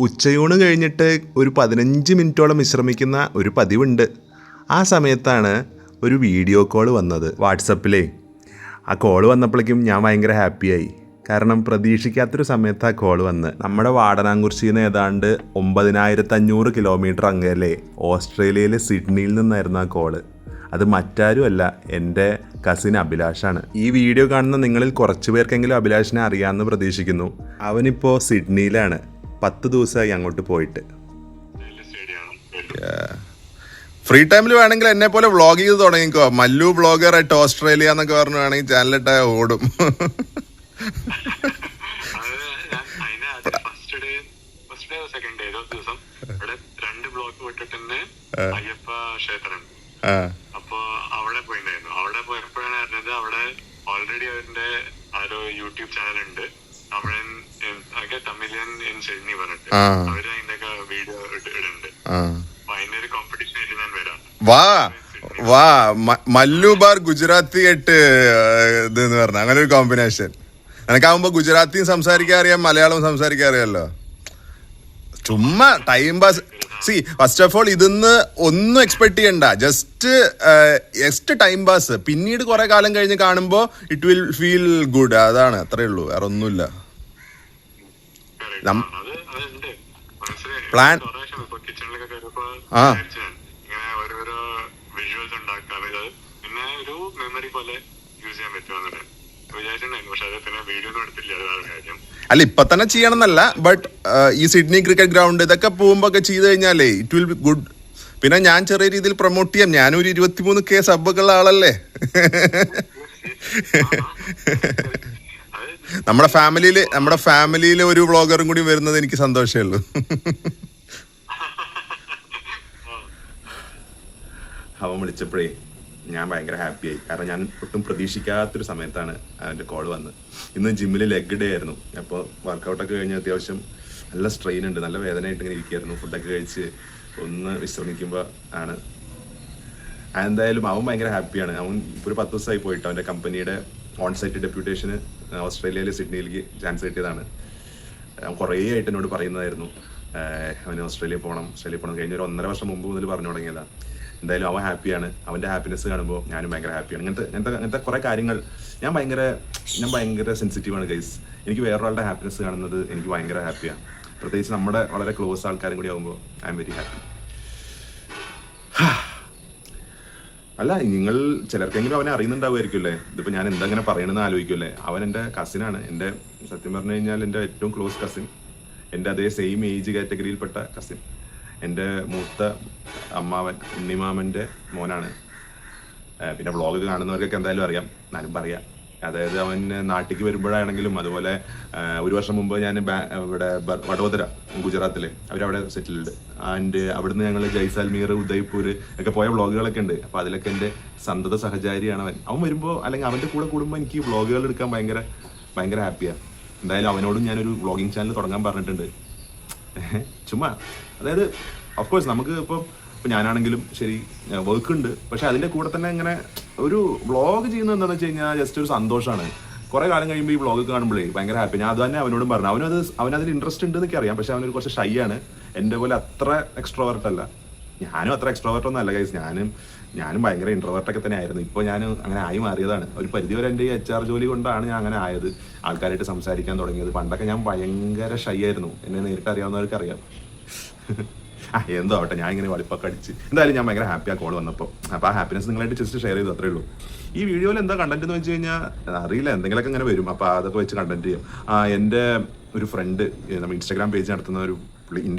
ഉച്ചയൂണ് കഴിഞ്ഞിട്ട് ഒരു പതിനഞ്ച് മിനിറ്റോളം വിശ്രമിക്കുന്ന ഒരു പതിവുണ്ട്. ആ സമയത്താണ് ഒരു വീഡിയോ കോൾ വന്നത് വാട്സപ്പിലേ. ആ കോൾ വന്നപ്പോഴേക്കും ഞാൻ ഭയങ്കര ഹാപ്പിയായി. കാരണം പ്രതീക്ഷിക്കാത്തൊരു സമയത്ത് ആ കോൾ വന്ന്. നമ്മുടെ വാടനാങ്കുറിശിയിൽ നിന്ന് ഏതാണ്ട് ഒമ്പതിനായിരത്തഞ്ഞൂറ് കിലോമീറ്റർ അങ്ങേലേ ഓസ്ട്രേലിയയിലെ സിഡ്നിയിൽ നിന്നായിരുന്നു ആ കോൾ. അത് മറ്റാരുമല്ല എന്റെ കസിൻ അഭിലാഷാണ്. ഈ വീഡിയോ കാണുന്ന നിങ്ങളിൽ കുറച്ച് പേർക്കെങ്കിലും അഭിലാഷിനെ അറിയാമെന്ന് പ്രതീക്ഷിക്കുന്നു. അവനിപ്പോൾ സിഡ്നിയിലാണ്. പത്ത് ദിവസമായി അങ്ങോട്ട് പോയിട്ട്. ഫ്രീ ടൈമിൽ വേണമെങ്കിൽ എന്നെ പോലെ വ്ളോഗ് ചെയ്ത് തുടങ്ങിക്കോ. മല്ലു ബ്ലോഗർ ആയിട്ട് ഓസ്ട്രേലിയ എന്നൊക്കെ പറഞ്ഞു വേണമെങ്കിൽ ചാനലിട്ട് ഓടും. അയ്യപ്പ ക്ഷേത്രം. അപ്പൊ അവിടെ പോയിണ്ടായിരുന്നു. അവിടെ പോയപ്പോഴാണ് അറിഞ്ഞത് അവിടെ ഓൾറെഡി അവരുടെ ആരോ യൂട്യൂബ് ചാനൽ ഉണ്ട്. തമിഴൻ ഒക്കെ തമിഴൻ സിഡ്നി പറഞ്ഞിട്ട്. അവർ അതിന്റെ ഒക്കെ വീഡിയോ ഇടുന്നുണ്ട്. അപ്പൊ അതിന്റെ ഒരു കോമ്പറ്റീഷൻ ആയിട്ട് ഞാൻ വരാം. വാ വാ മല്ലു ബാർ ഗുജറാത്തി എട്ട് ഇത് എന്ന് പറഞ്ഞ. അങ്ങനെ ഒരു കോമ്പിനേഷൻ എനിക്കാവുമ്പോ ഗുജറാത്തിയും സംസാരിക്കാൻ അറിയാം മലയാളവും സംസാരിക്കാൻ അറിയാമല്ലോ ചുമ്മാ ടൈം പാസ് സി ഫസ്റ്റ് ഓഫ് ഓൾ ഇതിന്ന് ഒന്നും എക്സ്പെക്ട് ചെയ്യണ്ട. ജസ്റ്റ് ജസ്റ്റ് ടൈം പാസ് പിന്നീട് കുറെ കാലം കഴിഞ്ഞ് കാണുമ്പോൾ ഇറ്റ് വിൽ ഫീൽ ഗുഡ് അതാണ് അത്രേ ഉള്ളൂ. വേറെ ഒന്നുമില്ല കയറിയപ്പോ ആ. അല്ല ഇപ്പൊ തന്നെ ചെയ്യണം എന്നല്ല ബട്ട് ഈ സിഡ്നി ക്രിക്കറ്റ് ഗ്രൗണ്ട് ഇതൊക്കെ പോകുമ്പോ ഒക്കെ ചെയ്ത് കഴിഞ്ഞാലേ ഇറ്റ് വിൽ ബി ഗുഡ് പിന്നെ ഞാൻ ചെറിയ രീതിയിൽ പ്രൊമോട്ട് ചെയ്യാം. ഞാനൊരു ഇരുപത്തിമൂന്ന് കെ സബ്ബുകളുള്ള ആളല്ലേ? നമ്മുടെ ഫാമിലിയിൽ നമ്മുടെ ഫാമിലിയിൽ ഒരു വ്ളോഗറും കൂടി വരുന്നത് എനിക്ക് സന്തോഷമേ ഉള്ളൂ. അവൻ വിളിച്ചപ്പോഴേ ഞാൻ ഭയങ്കര ഹാപ്പിയായി. കാരണം ഞാൻ ഒട്ടും പ്രതീക്ഷിക്കാത്തൊരു സമയത്താണ് അവന്റെ കോൾ വന്നത്. ഇന്ന് ജിമ്മിൽ ലെഗ് ഡേ ആയിരുന്നു. അപ്പോൾ വർക്കൗട്ടൊക്കെ കഴിഞ്ഞ് അത്യാവശ്യം നല്ല സ്ട്രെയിൻ ഉണ്ട്. നല്ല വേദനയായിട്ട് ഇങ്ങനെ ഇരിക്കുകയായിരുന്നു. ഫുഡൊക്കെ കഴിച്ച് ഒന്ന് വിശ്രമിക്കുമ്പോൾ ആണ്. എന്തായാലും അവൻ ഭയങ്കര ഹാപ്പിയാണ്. അവൻ ഇപ്പോൾ ഒരു പത്ത് ദിവസമായി പോയിട്ട് അവന്റെ കമ്പനിയുടെ ഓൺസൈറ്റ് ഡെപ്യൂട്ടേഷന് ഓസ്ട്രേലിയയിലെ സിഡ്നിയിലേക്ക് ചാൻസ് കിട്ടിയതാണ്. കുറേ ആയിട്ട് എന്നോട് പറയുന്നതായിരുന്നു. അവൻ ഓസ്ട്രേലിയ പോകണം ഓസ്ട്രേലിയ പോകണം കഴിഞ്ഞ ഒരു ഒന്നര വർഷം മുമ്പ് മുതൽ പറഞ്ഞു തുടങ്ങിയതാണ് എന്തായാലും അവൻ ഹാപ്പിയാണ്. അവന്റെ ഹാപ്പിനെസ് കാണുമ്പോൾ ഞാനും ഭയങ്കര ഹാപ്പിയാണ് ഇങ്ങനത്തെ ഇങ്ങനത്തെ ഇങ്ങനത്തെ കുറേ കാര്യങ്ങൾ ഞാൻ ഭയങ്കര ഞാൻ ഭയങ്കര സെൻസിറ്റീവാണ് ഗൈസ് എനിക്ക് വേറൊരാളുടെ ഹാപ്പിനെസ് കാണുന്നത് എനിക്ക് ഭയങ്കര ഹാപ്പിയാണ് പ്രത്യേകിച്ച് നമ്മുടെ വളരെ ക്ലോസ് ആൾക്കാരും കൂടി ആകുമ്പോൾ ഐ എം വെരി ഹാപ്പി അല്ല നിങ്ങൾ ചിലർക്കെങ്കിലും അവനെ അറിയുന്നുണ്ടാവുമായിരിക്കുമല്ലേ? ഇതിപ്പോൾ ഞാൻ എന്തെങ്ങനെ പറയണമെന്ന് ആലോചിക്കുമല്ലേ? അവൻ എന്റെ കസിനാണ് എന്റെ സത്യം പറഞ്ഞു കഴിഞ്ഞാൽ എന്റെ ഏറ്റവും ക്ലോസ് കസിൻ എന്റെ അതേ സെയിം ഏജ് കാറ്റഗറിയിൽപ്പെട്ട കസിൻ എന്റെ മൂത്ത അമ്മാവൻ ഉണ്ണിമാമന്റെ മോനാണ്. പിന്നെ വ്ളോഗ് കാണുന്നവർക്കൊക്കെ എന്തായാലും അറിയാം. എന്നാലും പറയാം. അതായത് അവൻ നാട്ടിലേക്ക് വരുമ്പോഴാണെങ്കിലും അതുപോലെ ഒരു വർഷം മുമ്പ് ഞാൻ ഇവിടെ വഡോദര ഗുജറാത്തിലെ അവരവിടെ സെറ്റിൽഡ്. ആൻഡ് അവിടുന്ന് ഞങ്ങൾ ജയ്സാൽമീർ ഉദയ്പൂർ ഒക്കെ പോയ വ്ളോഗുകളൊക്കെ ഉണ്ട്. അപ്പോൾ അതിലൊക്കെ എന്റെ സന്തത സഹചാരിയാണ് അവൻ. അവൻ വരുമ്പോൾ അല്ലെങ്കിൽ അവന്റെ കൂടെ കൂടുമ്പോൾ എനിക്ക് വ്ളോഗുകൾ എടുക്കാൻ ഭയങ്കര ഭയങ്കര ഹാപ്പിയാണ് എന്തായാലും അവനോടും ഞാനൊരു വ്ളോഗിങ് ചാനൽ തുടങ്ങാൻ പറഞ്ഞിട്ടുണ്ട്. ചുമ്മാ. അതായത് ഓഫ് കോഴ്സ് നമുക്ക് ഇപ്പം ഇപ്പം ഞാനാണെങ്കിലും ശരി വർക്ക് ഉണ്ട്. പക്ഷെ അതിന്റെ കൂടെ തന്നെ ഇങ്ങനെ ഒരു വ്ളോഗ് ചെയ്യുന്നത് എന്താണെന്ന് വെച്ച് കഴിഞ്ഞാൽ ജസ്റ്റ് ഒരു സന്തോഷമാണ് കുറേ കാലം കഴിയുമ്പോൾ ഈ വ്ളോഗ് കാണുമ്പോഴേ ഭയങ്കര ഹാപ്പി ഞാൻ അത് തന്നെ അവനോടും പറഞ്ഞു. അവനത് അവനതിൽ ഇൻട്രസ്റ്റ് ഉണ്ട് എന്നൊക്കെ അറിയാം. പക്ഷെ അവനൊരു കുറച്ച് ഷൈ ആണ്. എന്റെ പോലെ അത്ര എക്സ്ട്രോവർട്ട് അല്ല. ഞാനും അത്ര എക്സ്ട്രോവേർട്ട് ഒന്നും അല്ല ഗൈസ് ഞാനും ഞാനും ഭയങ്കര ഇൻട്രോവേർട്ട് ഒക്കെ തന്നെ ആയിരുന്നു. ഇപ്പോൾ ഞാൻ അങ്ങനെ ആയി മാറിയതാണ്. ഒരു പരിധിവരെ എന്റെ ഈ എച്ച് ആർ ജോലി കൊണ്ടാണ് ഞാൻ അങ്ങനെ ആയത്. ആൾക്കാരായിട്ട് സംസാരിക്കാൻ തുടങ്ങിയത്. പണ്ടൊക്കെ ഞാൻ ഭയങ്കര ഷൈ ആയിരുന്നു. എന്നെ നേരിട്ട് അറിയാവുന്നവർക്ക് അറിയാം. എന്തോ ആവട്ടെ ഞാൻ ഇങ്ങനെ വളിപ്പൊക്കെ അടിച്ച്. എന്തായാലും ഞാൻ ഭയങ്കര ഹാപ്പി ആ കോൾ വന്നപ്പോൾ അപ്പോൾ ആ ഹാപ്പിനെസ് നിങ്ങളായിട്ട് ജസ്റ്റ് ഷെയർ ചെയ്തു അത്രേ ഉള്ളൂ. ഈ വീഡിയോയിൽ എന്താ കണ്ടന്റ് എന്ന് വെച്ച് കഴിഞ്ഞാൽ അറിയില്ല എന്തെങ്കിലുമൊക്കെ ഇങ്ങനെ വരും. അപ്പോൾ അതൊക്കെ വെച്ച് കണ്ടന്റ് ചെയ്യും. ആ എന്റെ ഒരു ഫ്രണ്ട് നമ്മൾ ഇൻസ്റ്റാഗ്രാം പേജ് നടത്തുന്ന ഒരു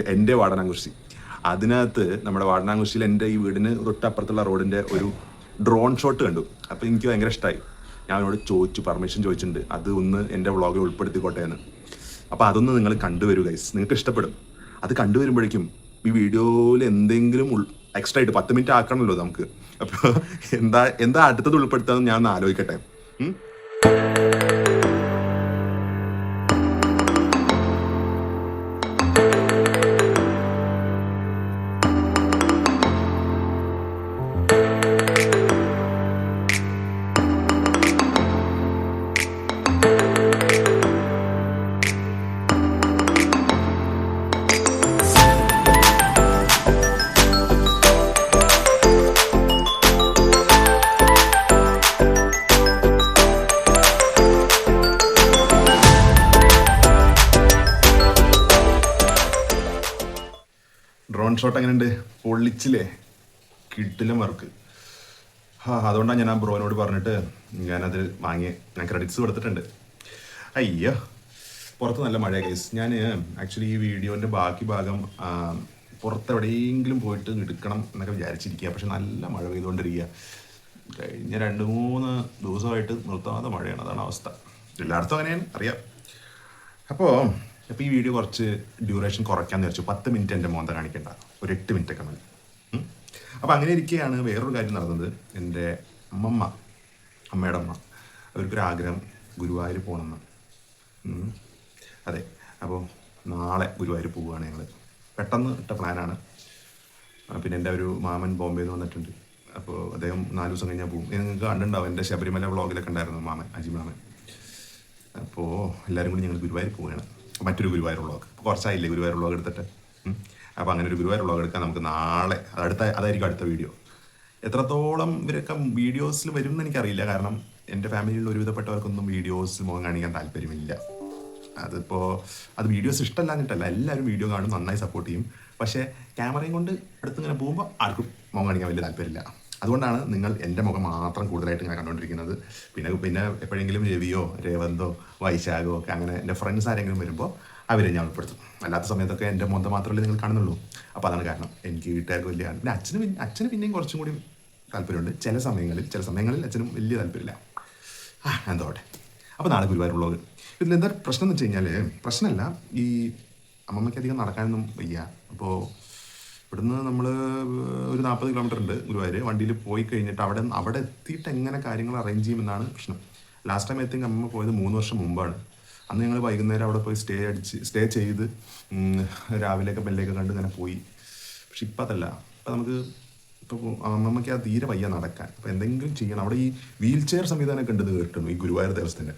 എന്റെ- വാടനാംകുറിശി അതിനകത്ത് നമ്മുടെ വാടനാംകുറിശിയിൽ എന്റെ ഈ വീടിന് തൊട്ടപ്പുറത്തുള്ള റോഡിന്റെ ഒരു ഡ്രോൺ ഷോട്ട് കണ്ടു. അപ്പോൾ എനിക്ക് ഭയങ്കര ഇഷ്ടമായി ഞാൻ അവനോട് ചോദിച്ചു പെർമിഷൻ ചോദിച്ചിട്ടുണ്ട്. അത് ഒന്ന് എന്റെ വ്ളോഗിൽ ഉൾപ്പെടുത്തിക്കോട്ടെ എന്ന്. അപ്പോൾ അതൊന്ന് നിങ്ങൾ കണ്ടുവരൂ ഗൈസ് നിങ്ങൾക്ക് ഇഷ്ടപ്പെടും. അത് കണ്ടുവരുമ്പോഴേക്കും ഈ വീഡിയോയിൽ എന്തെങ്കിലും എക്സ്ട്രാ ആയിട്ട് പത്ത് മിനിറ്റ് ആക്കണമല്ലോ നമുക്ക്. അപ്പോൾ എന്താ എന്താ അടുത്തത് ഉൾപ്പെടുത്താമെന്ന് ഞാൻ ആലോചിക്കട്ടെ. ഉം? അങ്ങനെ ഉണ്ട് പൊള്ളിച്ചില്ലേ? കിട്ടിലും വർക്ക് ആ അതുകൊണ്ടാണ് ഞാൻ ആ ബ്രോനോട് പറഞ്ഞിട്ട് ഞാനത് വാങ്ങി ഞാൻ ക്രെഡിറ്റ്സ് കൊടുത്തിട്ടുണ്ട്. അയ്യോ പുറത്ത് നല്ല മഴ കേസ് ഞാൻ ആക്ച്വലി ഈ വീഡിയോന്റെ ബാക്കി ഭാഗം പുറത്ത് എവിടെയെങ്കിലും പോയിട്ട് എടുക്കണം എന്നൊക്കെ വിചാരിച്ചിരിക്കുക പക്ഷെ നല്ല മഴ പെയ്തുകൊണ്ടിരിക്കുക കഴിഞ്ഞ രണ്ട് മൂന്ന് ദിവസമായിട്ട് നിർത്താതെ മഴയാണ്. അതാണ് അവസ്ഥ. എല്ലായിടത്തും അങ്ങനെയാണ്. അറിയാം. അപ്പോൾ അപ്പോൾ ഈ വീഡിയോ കുറച്ച് ഡ്യൂറേഷൻ കുറയ്ക്കാന്ന് വിചാരിച്ചു പത്ത് മിനിറ്റ് എന്റെ മോന്ത കാണിക്കണ്ട. ഒരു എട്ട് മിനിറ്റ് ഒക്കെ മതി. അപ്പോൾ അങ്ങനെ ഇരിക്കുകയാണ് വേറൊരു കാര്യം നടന്നത്. എന്റെ അമ്മമ്മ അമ്മയുടെ അമ്മ അവർക്കൊരു ആഗ്രഹം ഗുരുവായൂർ പോകണമെന്ന്. അതെ. അപ്പോൾ നാളെ ഗുരുവായൂർ പോവുകയാണ് ഞങ്ങൾ പെട്ടെന്ന് ഇട്ട പ്ലാനാണ് പിന്നെ എന്റെ ഒരു മാമൻ ബോംബെയിൽ നിന്ന് വന്നിട്ടുണ്ട്. അപ്പോൾ അദ്ദേഹം നാല് ദിവസം കഴിഞ്ഞാൽ പോകും നിങ്ങൾക്ക് കണ്ടിട്ടുണ്ടാവും. എന്റെ ശബരിമല വ്ളോഗിലൊക്കെ ഉണ്ടായിരുന്നു മാമൻ അജി മാമൻ അപ്പോൾ എല്ലാവരും കൂടി ഞങ്ങൾ ഗുരുവായൂർ പോവുകയാണ്. മറ്റൊരു ഗുരുവായൂർ വ്ളോഗ് കുറച്ചായില്ലേ ഗുരുവായൂർ വ്ളോഗ് എടുത്തിട്ട് അപ്പോൾ അങ്ങനെ ഒരു ഗുരുവായൂർ വ്ളോഗ് എടുക്കാൻ നമുക്ക് നാളെ അടുത്ത അതായിരിക്കും അടുത്ത വീഡിയോ. എത്രത്തോളം ഇവരൊക്കെ വീഡിയോസിൽ വരും എന്ന് എനിക്കറിയില്ല. കാരണം എന്റെ ഫാമിലിയിൽ ഒരുവിധപ്പെട്ടവർക്കൊന്നും വീഡിയോസിൽ മുഖം കാണിക്കാൻ താല്പര്യമില്ല. അതിപ്പോൾ അത് വീഡിയോസ് ഇഷ്ടമല്ലാഞ്ഞിട്ടല്ല. എല്ലാവരും വീഡിയോ കാണും നന്നായി സപ്പോർട്ട് ചെയ്യും. പക്ഷേ ക്യാമറയും കൊണ്ട് അടുത്തിങ്ങനെ പോകുമ്പോൾ ആർക്കും മുഖം കാണിക്കാൻ വലിയ താല്പര്യമില്ല. അതുകൊണ്ടാണ് നിങ്ങൾ എന്റെ മുഖം മാത്രം കൂടുതലായിട്ട് ഇങ്ങനെ കണ്ടുകൊണ്ടിരിക്കുന്നത് പിന്നെ പിന്നെ എപ്പോഴെങ്കിലും രവിയോ രേവന്തോ വൈശാഖോ ഒക്കെ അങ്ങനെ എന്റെ ഫ്രണ്ട്സ് ആരെങ്കിലും വരുമ്പോൾ അവരെ ഞാൻ ഉൾപ്പെടുത്തും. അല്ലാത്ത സമയത്തൊക്കെ എന്റെ മുഖം മാത്രമല്ലേ നിങ്ങൾ കാണുന്നുള്ളൂ. അപ്പോൾ അതാണ് കാരണം. എനിക്ക് വീട്ടുകാർക്ക് വലിയ പിന്നെ അച്ഛന് അച്ഛന് പിന്നെയും കുറച്ചും കൂടി താല്പര്യമുണ്ട്. ചില സമയങ്ങളിൽ ചില സമയങ്ങളിൽ അച്ഛനും വലിയ താല്പര്യമില്ല. ആ എന്തോട്ടെ. അപ്പോൾ നാളെ ഗുരുവായൂരുള്ളവർ ഇതിൽ എന്താ പ്രശ്നം എന്ന് വെച്ച് കഴിഞ്ഞാൽ പ്രശ്നമല്ല. ഈ അമ്മമ്മയ്ക്ക് അധികം നടക്കാനൊന്നും വയ്യ. അപ്പോൾ ഇവിടുന്ന് നമ്മൾ ഒരു നാൽപ്പത് കിലോമീറ്റർ ഉണ്ട് ഗുരുവായൂർ വണ്ടിയിൽ പോയി കഴിഞ്ഞിട്ട് അവിടെ അവിടെ എത്തിയിട്ട് എങ്ങനെ കാര്യങ്ങൾ അറേഞ്ച് ചെയ്യുമെന്നാണ് പ്രശ്നം. ലാസ്റ്റ് ടൈം എത്തി അമ്മ പോയത് മൂന്ന് വർഷം മുമ്പാണ്. അന്ന് ഞങ്ങൾ വൈകുന്നേരം അവിടെ പോയി സ്റ്റേ അടിച്ച് സ്റ്റേ ചെയ്ത് രാവിലെയൊക്കെ ബെല്ലൊക്കെ കണ്ട് ഇങ്ങനെ പോയി. പക്ഷെ ഇപ്പം അതല്ല. ഇപ്പം നമുക്ക് ഇപ്പോൾ അമ്മമ്മയ്ക്ക് ആ തീരെ വയ്യ നടക്കാൻ. അപ്പോൾ എന്തെങ്കിലും ചെയ്യണം. അവിടെ ഈ വീൽ ചെയർ സംവിധാനമൊക്കെ ഉണ്ടെന്ന് കേട്ടിട്ടുണ്ട്? ഈ ഗുരുവായൂർ ദേവസ്ഥന്റെ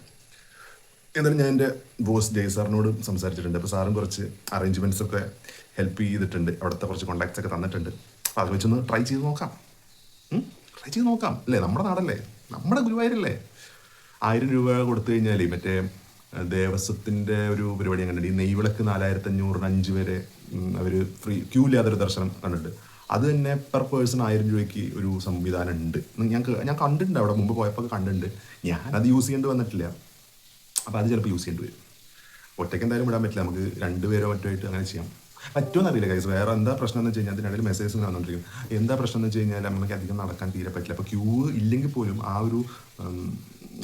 എന്തായാലും ഞാൻ എന്റെ ബോസ് ജയ് സാറിനോട് സംസാരിച്ചിട്ടുണ്ട്. അപ്പോൾ സാറും കുറച്ച് അറേഞ്ച്മെന്റ്സ് ഒക്കെ ഹെൽപ്പ് ചെയ്തിട്ടുണ്ട്. അവിടുത്തെ കുറച്ച് കോണ്ടാക്ട്സ് ഒക്കെ തന്നിട്ടുണ്ട്. അപ്പോൾ അത് വെച്ചൊന്ന് ട്രൈ ചെയ്ത് നോക്കാം. ട്രൈ ചെയ്ത് നോക്കാം. അല്ലേ? നമ്മുടെ നാടല്ലേ? നമ്മുടെ ഗുരുവായൂരല്ലേ? ആയിരം രൂപ കൊടുത്തു കഴിഞ്ഞാൽ മറ്റേ ദേവസ്വത്തിന്റെ ഒരു പരിപാടി ഞാൻ കണ്ടിട്ടുണ്ട്. ഈ നെയ്വിളക്ക് നാലായിരത്തി അഞ്ച് വരെ അവർ ഫ്രീ ക്യൂ ഇല്ലാത്തൊരു ദർശനം കണ്ടിട്ടുണ്ട്. അത് തന്നെ പെർ പേഴ്സൺ ആയിരം രൂപയ്ക്ക് ഒരു സംവിധാനം ഉണ്ട്. ഞാൻ ഞാൻ കണ്ടിട്ടുണ്ട് അവിടെ മുമ്പ് പോയപ്പോൾ കണ്ടിട്ടുണ്ട്. ഞാനത് യൂസ് ചെയ്യേണ്ടി വന്നിട്ടില്ല. അപ്പോൾ അത് ചിലപ്പോൾ യൂസ് ചെയ്യേണ്ടി വരും. ഒറ്റയ്ക്ക് എന്തായാലും വിടാൻ പറ്റില്ല. നമുക്ക് രണ്ടുപേരോ മറ്റോ ആയിട്ട് അങ്ങനെ ചെയ്യാം. പറ്റുമെന്ന് അറിയില്ല കൈസ് വേറെ എന്താ പ്രശ്നം എന്ന് വെച്ച് കഴിഞ്ഞാൽ അതിനിടയിൽ മെസ്സേജ് വന്നുകൊണ്ടിരിക്കും എന്താ പ്രശ്നം എന്ന് വെച്ച് കഴിഞ്ഞാൽ നമുക്ക് അധികം നടക്കാൻ തീരെ പറ്റില്ല. അപ്പോൾ ക്യൂ ഇല്ലെങ്കിൽ പോലും ആ ഒരു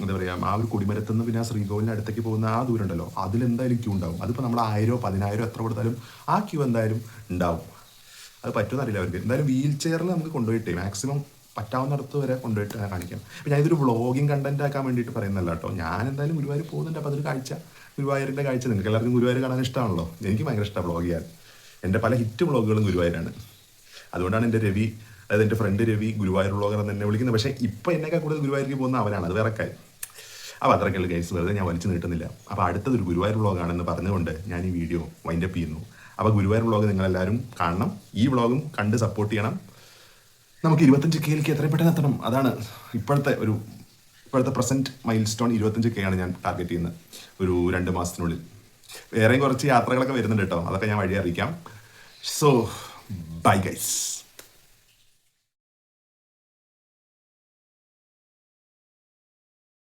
എന്താ പറയുക ആ ഒരു കൊടിമരത്ത് നിന്ന് പിന്നെ ആ ശ്രീകോവിലിന്റെ അടുത്തേക്ക് പോകുന്ന ആ ദൂരം ഉണ്ടല്ലോ അതിലെന്തായാലും ക്യൂ ഉണ്ടാവും. അതിപ്പോൾ നമ്മൾ ആയിരോ പതിനായിരോ എത്ര കൊടുത്താലും ആ ക്യൂ എന്തായാലും ഉണ്ടാവും. അത് പറ്റുമെന്നറിയില്ല അവർക്ക്. എന്തായാലും വീൽ ചെയറിൽ നമുക്ക് കൊണ്ടുപോയിട്ടേ. മാക്സിമം പറ്റാവുന്നിടത്ത് വരെ കൊണ്ടുപോയിട്ട് കാണിക്കാം. അപ്പം ഞാൻ ഇതൊരു വ്ളോഗിങ് കണ്ടന്റ് ആക്കാൻ വേണ്ടിയിട്ട് പറയുന്നല്ല കേട്ടോ. ഞാൻ എന്തായാലും ഗുരുവായൂർ പോകുന്നുണ്ട്. അപ്പോൾ അതൊരു കാഴ്ച. ഗുരുവായൂരിന്റെ കാഴ്ച നിങ്ങൾക്ക് എല്ലാവർക്കും ഗുരുവായൂർ കാണാൻ ഇഷ്ടമാണല്ലോ? എനിക്ക് ഭയങ്കര ഇഷ്ടമാണ് വ്ളോഗ് ചെയ്യാൻ. എന്റെ പല ഹിറ്റ് വ്ളോഗുകളും ഗുരുവായൂരാണ്. അതുകൊണ്ടാണ് എന്റെ രവി അതായത് എന്റെ ഫ്രണ്ട് രവി ഗുരുവായൂർ വ്ളോഗർ എന്ന് എന്നെ വിളിക്കുന്നത്. പക്ഷേ ഇപ്പം എന്നേക്കാൾ കൂടുതൽ ഗുരുവായൂർക്ക് പോകുന്ന അവനാണ്. അത് വേറെ കാര്യം. അപ്പോൾ അത്രയ്ക്കുള്ള കേസ് വെറുതെ ഞാൻ വലിച്ചു നീട്ടുന്നില്ല. അപ്പോൾ അടുത്തതൊരു ഗുരുവായൂർ വ്ളോഗാണെന്ന് പറഞ്ഞുകൊണ്ട് ഞാൻ ഈ വീഡിയോ വൈൻഡപ്പ് ചെയ്യുന്നു. അപ്പോൾ ഗുരുവായൂർ വ്ളോഗ് നിങ്ങളെല്ലാവരും കാണണം. ഈ വ്ളോഗും കണ്ട് സപ്പോർട്ട് ചെയ്യണം. നമുക്ക് ഇരുപത്തഞ്ച് കെയിലേക്ക് എത്രയും പെട്ടെന്ന് എത്തണം. അതാണ് ഇപ്പോഴത്തെ ഒരു ഇപ്പോഴത്തെ പ്രസന്റ് മൈൽ സ്റ്റോൺ ഇരുപത്തഞ്ച് കെ ആണ് ഞാൻ ടാർഗറ്റ് ചെയ്യുന്നത് ഒരു രണ്ട് മാസത്തിനുള്ളിൽ. വേറെയും കുറച്ച് യാത്രകളൊക്കെ വരുന്നുണ്ട് കേട്ടോ. അതൊക്കെ ഞാൻ വഴി അറിയിക്കാം. So bye guys